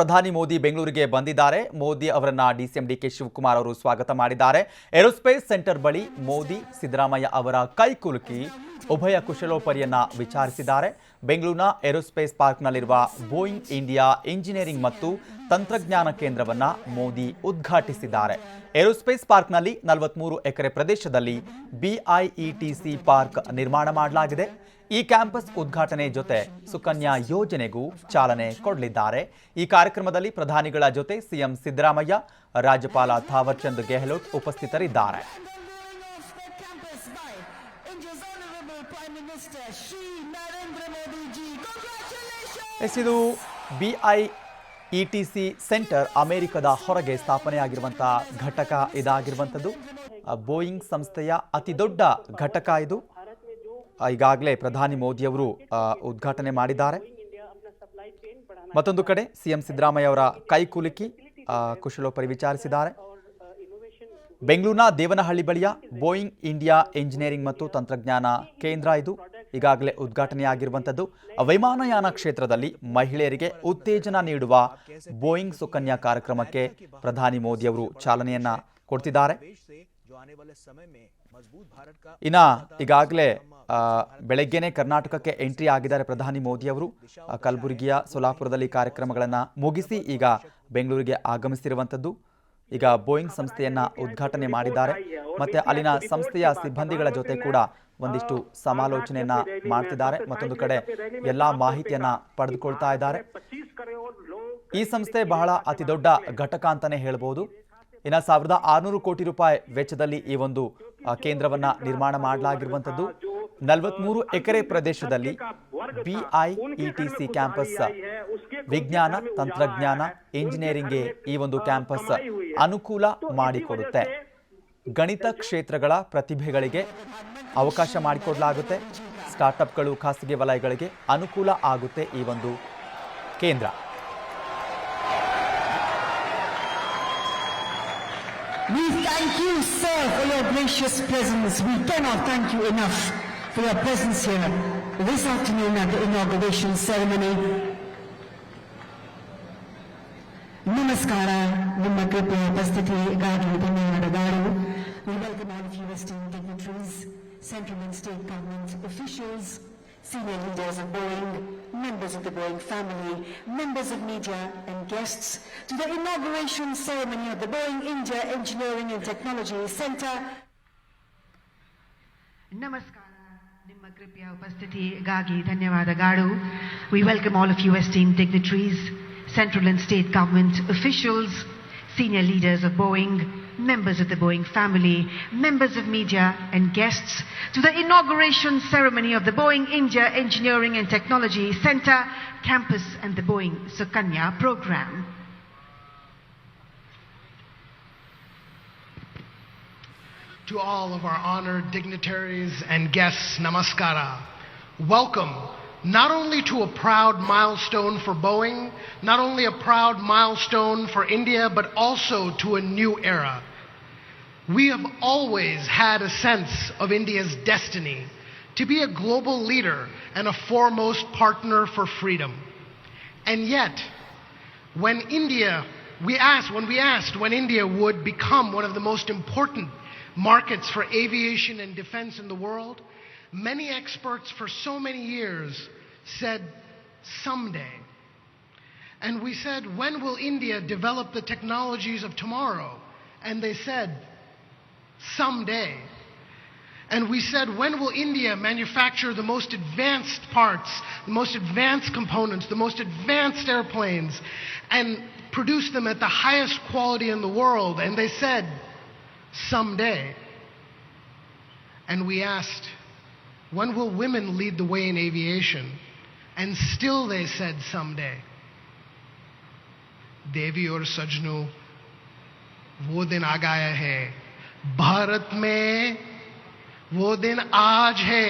ಪ್ರಧಾನಿ ಮೋದಿ ಬೆಂಗಳೂರಿಗೆ ಬಂದಿದ್ದಾರೆ. ಮೋದಿ ಅವರನ್ನ ಡಿಸಿಎಂ ಡಿಕೆ ಶಿವಕುಮಾರ್ ಅವರು ಸ್ವಾಗತ ಮಾಡಿದ್ದಾರೆ. ಏರೋಸ್ಪೇಸ್ ಸೆಂಟರ್ ಬಳಿ ಮೋದಿ, ಸಿದ್ದರಾಮಯ್ಯ ಅವರ ಕೈಕುಲುಕಿ ಉಭಯ ಕುಶಲೋಪರಿಯನ್ನ ವಿಚಾರಿಸಿದ್ದಾರೆ. ಬೆಂಗಳೂರಿನ ಏರೋಸ್ಪೇಸ್ ಪಾರ್ಕ್ನಲ್ಲಿರುವ ಬೋಯಿಂಗ್ ಇಂಡಿಯಾ ಇಂಜಿನಿಯರಿಂಗ್ ಮತ್ತು ತಂತ್ರಜ್ಞಾನ ಕೇಂದ್ರವನ್ನ ಮೋದಿ ಉದ್ಘಾಟಿಸಿದ್ದಾರೆ. ಏರೋಸ್ಪೇಸ್ ಪಾರ್ಕ್ನಲ್ಲಿ ನಲವತ್ಮೂರು ಎಕರೆ ಪ್ರದೇಶದಲ್ಲಿ ಬಿಐಇಟಿಸಿ ಪಾರ್ಕ್ ನಿರ್ಮಾಣ ಮಾಡಲಾಗಿದೆ. ಈ ಕ್ಯಾಂಪಸ್ ಉದ್ಘಾಟನೆ ಜೊತೆ ಸುಕನ್ಯಾ ಯೋಜನೆಗೂ ಚಾಲನೆ ಕೊಡಲಿದ್ದಾರೆ. ಈ ಕಾರ್ಯಕ್ರಮದಲ್ಲಿ ಪ್ರಧಾನಿಗಳ ಜೊತೆ ಸಿಎಂ ಸಿದ್ದರಾಮಯ್ಯ, ರಾಜ್ಯಪಾಲ ಥಾವರ್ಚಂದ್ ಗೆಹ್ಲೋಟ್ ಉಪಸ್ಥಿತರಿದ್ದಾರೆ. ಇದು ಬಿಐ ಇಟಿಸಿ ಸೆಂಟರ್ ಅಮೆರಿಕದ ಹೊರಗೆ ಸ್ಥಾಪನೆಯಾಗಿರುವಂತಹ ಘಟಕ ಇದಾಗಿರುವಂಥದ್ದು. ಬೋಯಿಂಗ್ ಸಂಸ್ಥೆಯ ಅತಿ ದೊಡ್ಡ ಘಟಕ ಇದು. ಈಗಾಗಲೇ ಪ್ರಧಾನಿ ಮೋದಿಯವರು ಉದ್ಘಾಟನೆ ಮಾಡಿದ್ದಾರೆ. ಮತ್ತೊಂದು ಕಡೆ ಸಿಎಂ ಸಿದ್ದರಾಮಯ್ಯ ಅವರ ಕೈಕುಲುಕಿ ಕುಶಲೋಪರಿ ವಿಚಾರಿಸಿದ್ದಾರೆ. ಬೆಂಗಳೂರಿನ ದೇವನಹಳ್ಳಿ ಬಳಿಯ ಬೋಯಿಂಗ್ ಇಂಡಿಯಾ ಇಂಜಿನಿಯರಿಂಗ್ ಮತ್ತು ತಂತ್ರಜ್ಞಾನ ಕೇಂದ್ರ ಇದು ಈಗಾಗಲೇ ಉದ್ಘಾಟನೆಯಾಗಿರುವಂಥದ್ದು. ವೈಮಾನಯಾನ ಕ್ಷೇತ್ರದಲ್ಲಿ ಮಹಿಳೆಯರಿಗೆ ಉತ್ತೇಜನ ನೀಡುವ ಬೋಯಿಂಗ್ ಸುಕನ್ಯಾ ಕಾರ್ಯಕ್ರಮಕ್ಕೆ ಪ್ರಧಾನಿ ಮೋದಿಯವರು ಚಾಲನೆಯನ್ನ ಕೊಡ್ತಿದ್ದಾರೆ. ಇನ್ನು ಈಗಾಗಲೇ ಬೆಳಗ್ಗೆನೆ ಕರ್ನಾಟಕಕ್ಕೆ ಎಂಟ್ರಿ ಆಗಿದ್ದಾರೆ ಪ್ರಧಾನಿ ಮೋದಿ ಅವರು. ಕಲಬುರಗಿಯ ಸೊಲಾಪುರದಲ್ಲಿ ಕಾರ್ಯಕ್ರಮಗಳನ್ನು ಮುಗಿಸಿ ಈಗ ಬೆಂಗಳೂರಿಗೆ ಆಗಮಿಸಿರುವಂಥದ್ದು. ಈಗ ಬೋಯಿಂಗ್ ಸಂಸ್ಥೆಯನ್ನು ಉದ್ಘಾಟನೆ ಮಾಡಿದ್ದಾರೆ. ಮತ್ತು ಅಲ್ಲಿನ ಸಂಸ್ಥೆಯ ಸಿಬ್ಬಂದಿಗಳ ಜೊತೆ ಕೂಡ ಒಂದಿಷ್ಟು ಸಮಾಲೋಚನೆಯನ್ನ ಮಾಡ್ತಿದ್ದಾರೆ. ಮತ್ತೊಂದು ಕಡೆ ಎಲ್ಲ ಮಾಹಿತಿಯನ್ನ ಪಡೆದುಕೊಳ್ತಾ ಇದ್ದಾರೆ. ಈ ಸಂಸ್ಥೆ ಬಹಳ ಅತಿ ದೊಡ್ಡ ಘಟಕ ಅಂತಾನೆ ಹೇಳ್ಬೋದು. ಇನ್ನ ಸಾವಿರದ ಆರುನೂರು ಕೋಟಿ ರೂಪಾಯಿ ವೆಚ್ಚದಲ್ಲಿ ಈ ಒಂದು ಕೇಂದ್ರವನ್ನ ನಿರ್ಮಾಣ ಮಾಡಲಾಗಿರುವಂಥದ್ದು. ನಲವತ್ಮೂರು ಎಕರೆ ಪ್ರದೇಶದಲ್ಲಿ ಬಿಐಇಟಿಸಿ ಕ್ಯಾಂಪಸ್, ವಿಜ್ಞಾನ, ತಂತ್ರಜ್ಞಾನ, ಇಂಜಿನಿಯರಿಂಗ್ಗೆ ಈ ಒಂದು ಕ್ಯಾಂಪಸ್ ಅನುಕೂಲ ಮಾಡಿಕೊಡುತ್ತೆ. ಗಣಿತ ಕ್ಷೇತ್ರಗಳ ಪ್ರತಿಭೆಗಳಿಗೆ ಅವಕಾಶ ಮಾಡಿಕೊಡಲಾಗುತ್ತೆ. ಸ್ಟಾರ್ಟ್ಅಪ್ಗಳು, ಖಾಸಗಿ ವಲಯಗಳಿಗೆ ಅನುಕೂಲ ಆಗುತ್ತೆ ಈ ಒಂದು ಕೇಂದ್ರ. We thank you, sir, for your gracious presence. We cannot thank you enough for your presence here this afternoon at the inauguration ceremony. ನಮಸ್ಕಾರ ನಿಮ್ಮ ಕೃಪೆಯ ಉಪಸ್ಥಿತಿಗಾಗಿ ಧನ್ಯವಾದಗಳು We welcome all of you esteemed dignitaries, central and state government officials, senior leaders of Boeing, members of the Boeing family, members of media and guests to the inauguration ceremony of the Boeing India Engineering and Technology Center. Namaskar. We welcome all of you esteemed dignitaries, central and state government officials, senior leaders of Boeing, members of the Boeing family, members of media and guests to the inauguration ceremony of the Boeing India Engineering and Technology Center campus and the Boeing Sukanya program. To all of our honored dignitaries and guests, namaskara. Welcome not only to a proud milestone for Boeing, not only a proud milestone for India, but also to a new era. We have always had a sense of India's destiny to be a global leader and a foremost partner for freedom. And yet, when India, we asked, when we asked when India would become one of the most important markets for aviation and defense in the world, many experts for so many years said, someday. And we said, when will India develop the technologies of tomorrow? And they said, someday. And we said, when will India manufacture the most advanced parts, the most advanced components, the most advanced airplanes, and produce them at the highest quality in the world? And they said, someday. And we asked, when will women lead the way in aviation? And still they said, someday. देवी और सजनों वो दिन आ गया है भारत में वो दिन आज है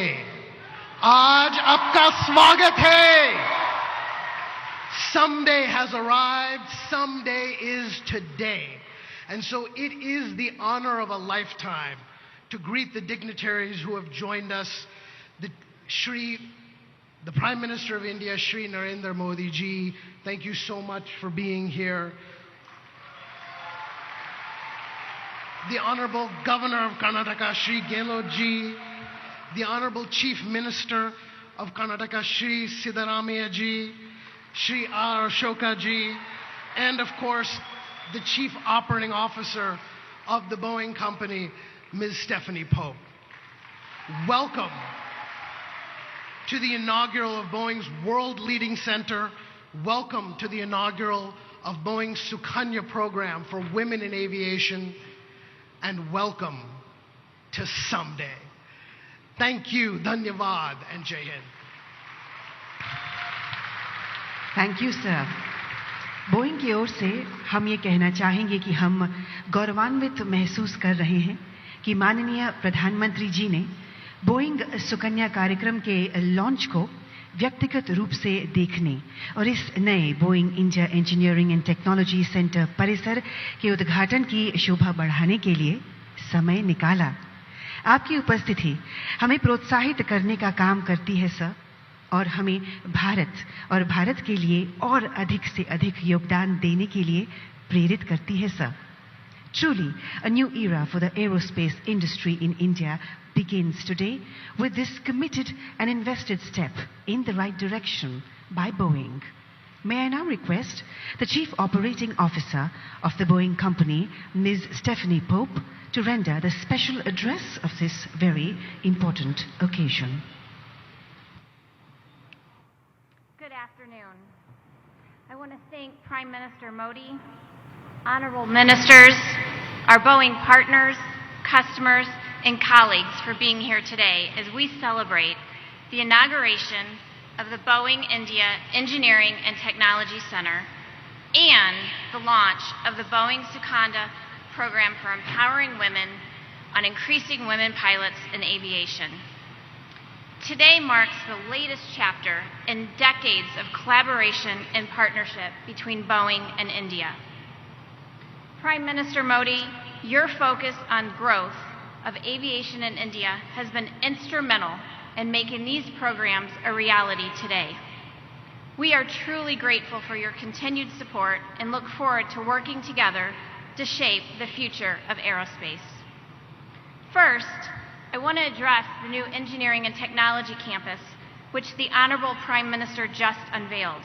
आज आपका स्वागत है someday has arrived someday is today and so it is the honor of a lifetime to greet the dignitaries who have joined us the Shri The Prime Minister of India, Shri Narendra Modi ji, thank you so much for being here. The Honorable Governor of Karnataka, Shri Gehlot ji, the Honorable Chief Minister of Karnataka, Shri Siddharamaya ji, Shri R. Ashoka ji, and of course, the Chief Operating Officer of the Boeing Company, Ms. Stephanie Pope. Welcome to the inaugural of Boeing's World Leading Center. Welcome to the inaugural of Boeing's Sukanya program for women in aviation. And welcome to someday. Thank you, Dhanyavad, and Jai Hind. Thank you sir Boeing की ओर से हम ये कहना चाहेंगे कि हम गौरवान्वित महसूस कर रहे हैं कि माननीय प्रधानमंत्री जी ने बोइंग सुकन्या कार्यक्रम के लॉन्च को व्यक्तिगत रूप से देखने और इस नए Boeing India engineering and technology centre परिसर के उद्घाटन की शोभा बढ़ाने के लिए समय निकाला। आपकी उपस्थिति हमें प्रोत्साहित करने का काम करती है, सर, और हमें भारत और भारत के लिए और अधिक से अधिक योगदान देने के लिए प्रेरित करती है, sir. Truly, a new era for the aerospace industry in India begins today with this committed and invested step in the right direction by Boeing. May I now request the Chief Operating Officer of the Boeing Company, Ms. Stephanie Pope, to render the special address of this very important occasion. Good afternoon. I want to thank Prime Minister Modi, honorable ministers, our Boeing partners, customers, and colleagues for being here today as we celebrate the inauguration of the Boeing India Engineering and Technology Center and the launch of the Boeing Sukanda program for empowering women on increasing women pilots in aviation. Today marks the latest chapter in decades of collaboration and partnership between Boeing and India. Prime Minister Modi, your focus on growth of aviation in India has been instrumental in making these programs a reality today. We are truly grateful for your continued support and look forward to working together to shape the future of aerospace. First, I want to address the new Engineering and Technology Campus, which the Honorable Prime Minister just unveiled.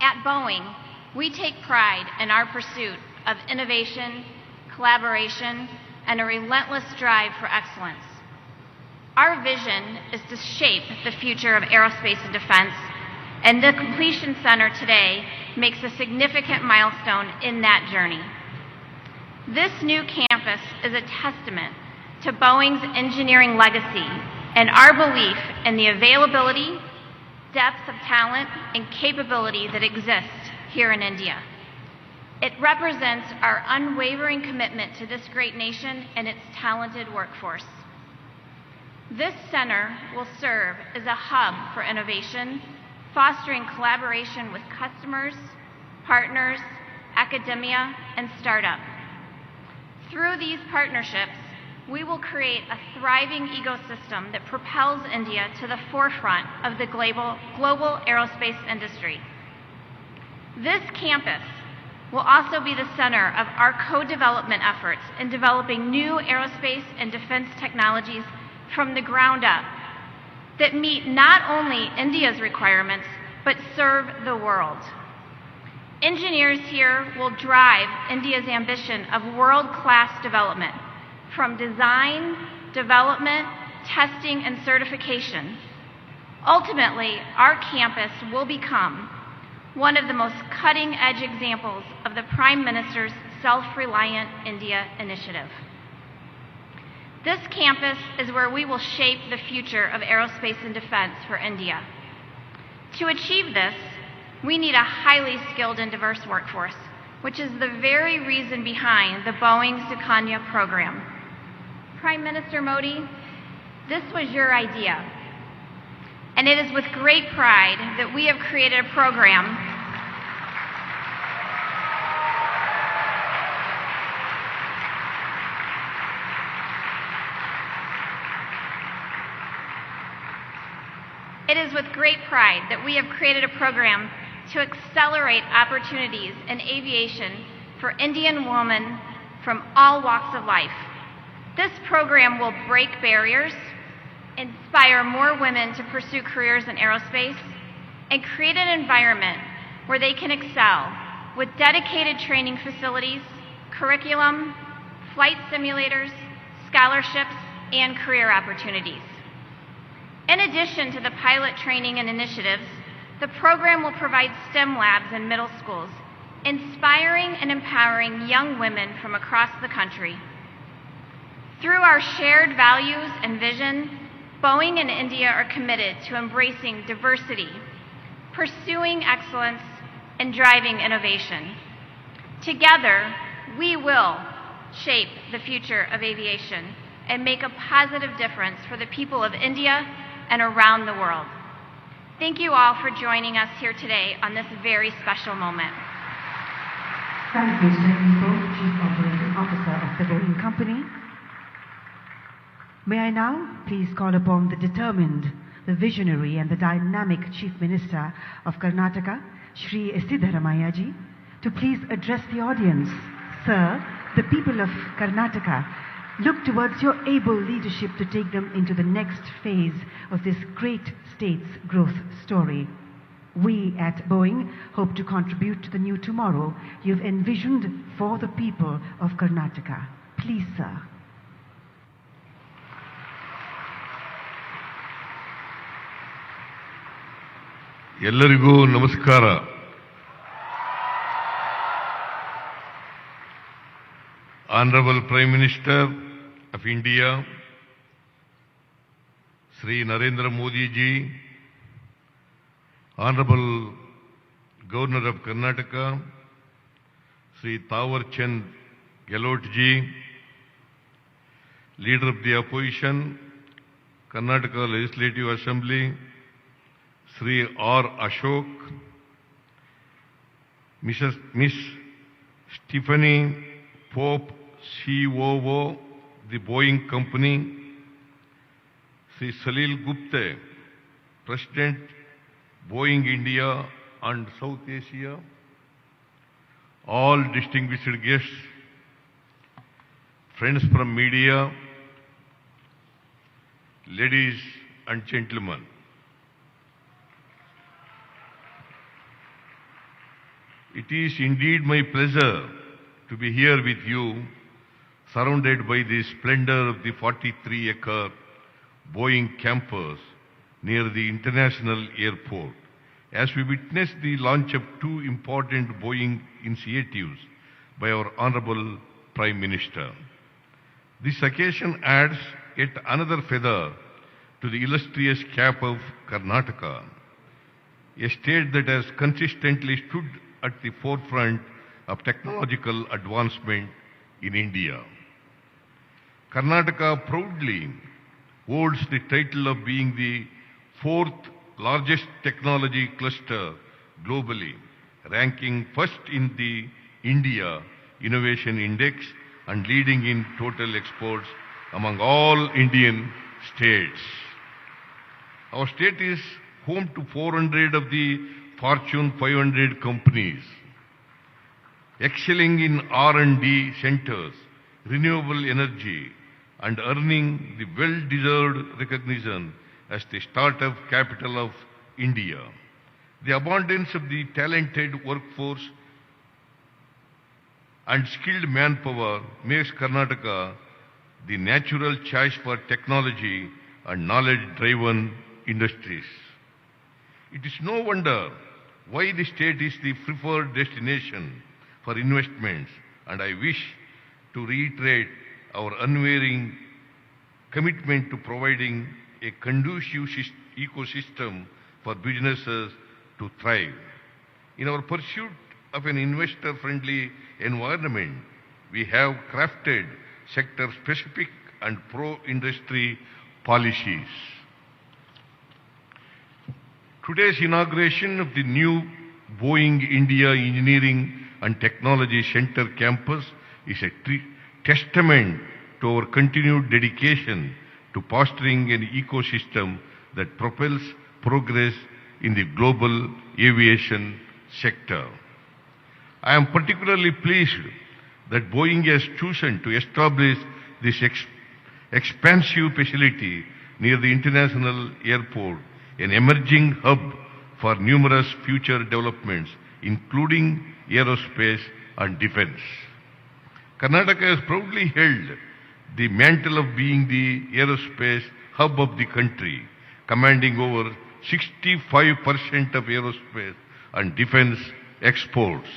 At Boeing, we take pride in our pursuit of innovation, collaboration, and a relentless drive for excellence. Our vision is to shape the future of aerospace and defense, and the Completion Center today makes a significant milestone in that journey. This new campus is a testament to Boeing's engineering legacy and our belief in the availability, depth of talent, and capability that exists here in India. It represents our unwavering commitment to this great nation and its talented workforce. This center will serve as a hub for innovation, fostering collaboration with customers, partners, academia, and startup. Through these partnerships, we will create a thriving ecosystem that propels India to the forefront of the global, global aerospace industry. This campus will also be the center of our co development efforts in developing new aerospace and defense technologies from the ground up that meet not only India's requirements, but serve the world. Engineers here will drive India's ambition of world class development from design, development, testing, and certification. Ultimately, our campus will become one of the most cutting edge examples of the Prime Minister's Self Reliant India initiative. This campus is where we will shape the future of aerospace and defense for India. To achieve this, we need a highly skilled and diverse workforce, which is the very reason behind the Boeing Sukanya program. Prime Minister Modi, this was your idea. And it is with great pride that we have created a program it is with great pride that we have created a program to accelerate opportunities in aviation for Indian women from all walks of life. This program will break barriers, inspire more women to pursue careers in aerospace, and create an environment where they can excel with dedicated training facilities, curriculum, flight simulators, scholarships, and career opportunities. In addition to the pilot training and initiatives, the program will provide STEM labs in middle schools, inspiring and empowering young women from across the country. Through our shared values and vision, Boeing and India are committed to embracing diversity, pursuing excellence, and driving innovation. Together, we will shape the future of aviation and make a positive difference for the people of India and around the world. Thank you all for joining us here today on this very special moment. Thank you, Pope, Chief Operating Officer of the Boeing Company. May I now please call upon the determined, the visionary, and the dynamic Chief Minister of Karnataka, Shri Siddharamaya ji, to please address the audience. Sir, the people of Karnataka look towards your able leadership to take them into the next phase of this great state's growth story. We at Boeing hope to contribute to the new tomorrow you've envisioned for the people of Karnataka. Please, sir. ಎಲ್ಲರಿಗೂ ನಮಸ್ಕಾರ honourable prime minister of India Shri Narendra Modi ji honourable governor of Karnataka Shri Thawar Chand Gehlot ji leader of the opposition Karnataka legislative assembly Sri R. Ashok, Mrs. Miss Stephanie Pope, COO, the Boeing Company, Sri Salil Gupta, President, Boeing India and South Asia, all distinguished guests, friends from media, ladies and gentlemen. It is indeed my pleasure to be here with you, surrounded by the splendor of the 43-acre Boeing campus near the International Airport, as we witness the launch of two important Boeing initiatives by our Honorable Prime Minister. This occasion adds yet another feather to the illustrious cap of Karnataka, a state that has consistently stood at the forefront of technological advancement in India. Karnataka proudly holds the title of being the fourth largest technology cluster globally, ranking first in the India Innovation Index and leading in total exports among all Indian states. Our state is home to 400 of the Fortune 500 companies, excelling in R&D centers, renewable energy, and earning the well-deserved recognition as the startup capital of India. The abundance of the talented workforce and skilled manpower makes Karnataka the natural choice for technology and knowledge-driven industries. It is no wonder why the state is the preferred destination for investments, and I wish to reiterate our unwavering commitment to providing a conducive ecosystem for businesses to thrive. In our pursuit of an investor-friendly environment, we have crafted sector-specific and pro-industry policies. Today's inauguration of the new Boeing India Engineering and Technology Center campus is a testament to our continued dedication to fostering an ecosystem that propels progress in the global aviation sector. I am particularly pleased that Boeing has chosen to establish this ex- expansive facility near the international airport, an emerging hub for numerous future developments, including aerospace and defense. Karnataka has proudly held the mantle of being the aerospace hub of the country, commanding over 65% of aerospace and defense exports.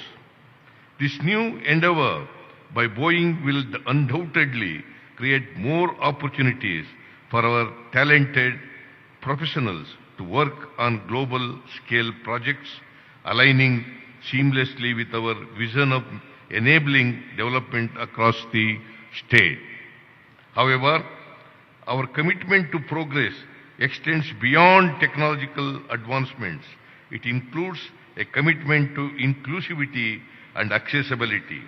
This new endeavor by Boeing will undoubtedly create more opportunities for our talented professionals to work on global scale projects, aligning seamlessly with our vision of enabling development across the state. However, our commitment to progress extends beyond technological advancements. It includes a commitment to inclusivity and accessibility.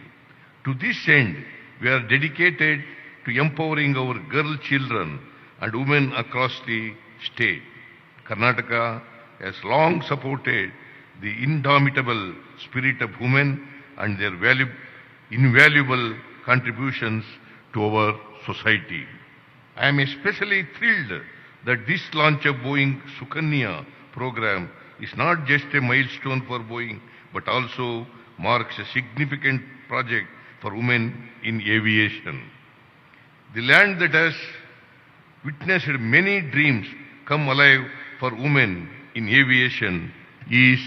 To this end, we are dedicated to empowering our girl children and women across the state. Karnataka has long supported the indomitable spirit of women and their valu- invaluable contributions to our society. I am especially thrilled that this launch of Boeing Sukanya program is not just a milestone for Boeing, but also marks a significant project for women in aviation. The land that has witnessed many dreams come alive for women in aviation is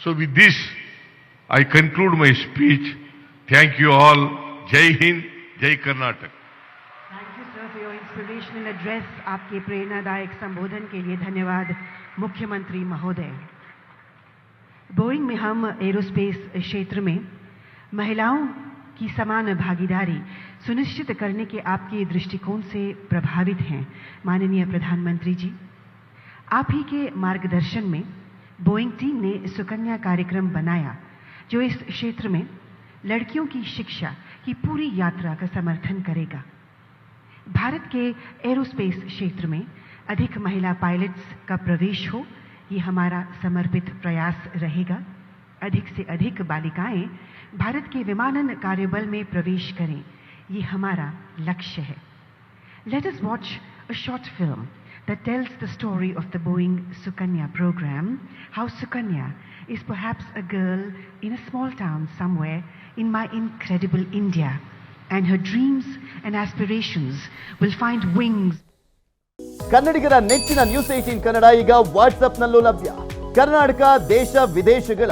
So with this, I conclude my speech. Thank you all. Jai Hind, Jai Karnataka. Inspirational address आपके प्रेरणादायक संबोधन के लिए धन्यवाद मुख्यमंत्री महोदय Boeing में हम एरोस्पेस क्षेत्र में महिलाओं की समान भागीदारी सुनिश्चित करने के आपके दृष्टिकोण से प्रभावित हैं। माननीय प्रधानमंत्री जी, आप ही के मार्गदर्शन में बोइंग टीम ने सुकन्या कार्यक्रम बनाया, जो इस क्षेत्र में लड़कियों की शिक्षा की पूरी यात्रा का समर्थन करेगा। भारत के एरोस्पेस क्षेत्र में अधिक महिला पायलट्स का प्रवेश हो, ये हमारा समर्पित प्रयास रहेगा। अधिक से अधिक बालिकाएँ भारत के विमानन कार्यबल में प्रवेश करें ये हमारा लक्ष्य है Let us watch a short film that tells the story of the Boeing Sukanya program, how Sukanya is perhaps a girl in a small town somewhere in my incredible India, and her dreams and aspirations will find wings. ಕನ್ನಡಿಗರ ನೆಚ್ಚಿನ news eighteen Kannada ಈಗ ವಾಟ್ಸ್ಆಪ್ನಲ್ಲೂ ಲಭ್ಯ ಕರ್ನಾಟಕ ದೇಶ ವಿದೇಶಗಳ